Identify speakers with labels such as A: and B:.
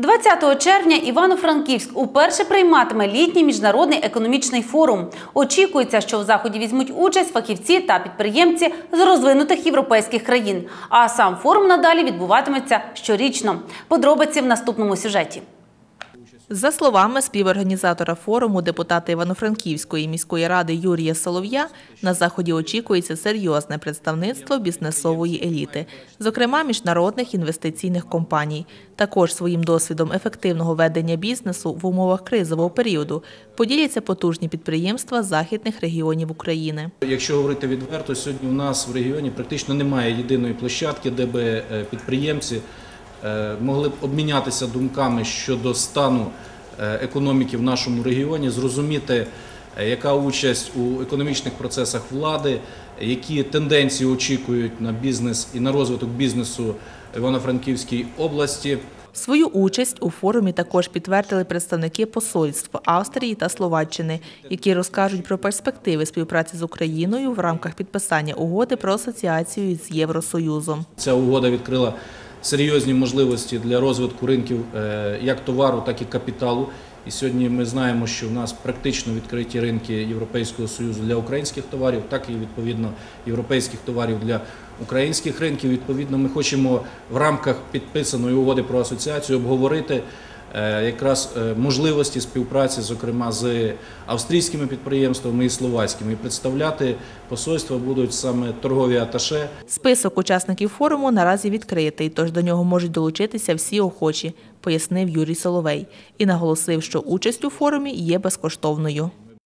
A: 20 червня Івано-Франківськ уперше прийматиме літній міжнародний економічний форум. Очікується, що в заході візьмуть участь фахівці та підприємці з розвинутих європейських країн. А сам форум надалі відбуватиметься щорічно. Подробиці в наступному сюжеті.
B: За словами співорганізатора форуму, депутата Івано-Франківської міської ради Юрія Солов'я, на заході очікується серйозне представництво бізнесової еліти, зокрема міжнародних інвестиційних компаній. Також своїм досвідом ефективного ведення бізнесу в умовах кризового періоду поділяться потужні підприємства західних регіонів України.
C: Якщо говорити відверто, сьогодні у нас в регіоні практично немає єдиної площадки, де би е, підприємці могли б обмінятися думками щодо стану е, економіки в нашому регіоні, зрозуміти, е, яка участь у економічних процесах влади, які тенденції очікують на бізнес і на розвиток бізнесу в Івано-Франківській області.
B: Свою участь у форумі також підтвердили представники посольств Австрії та Словаччини, які розкажуть про перспективи співпраці з Україною в рамках підписання угоди про асоціацію з Євросоюзом.
C: Ця угода відкрила серйозні можливості для розвитку ринків е, як товару, так і капіталу. І сьогодні ми знаємо, що в нас практично відкриті ринки Європейського союзу для українських товарів, так і відповідно європейських товарів для українських ринків. Відповідно, ми хочемо в рамках підписаної угоди про асоціацію обговорити якраз е, можливості співпраці, зокрема з австрійськими підприємствами і словацькими. І представляти посольства будуть саме торгові аташе.
B: Список учасників форуму наразі відкритий, тож до нього можуть долучитися всі охочі, пояснив Юрій Соловей і наголосив, що участь у форумі є безкоштовною.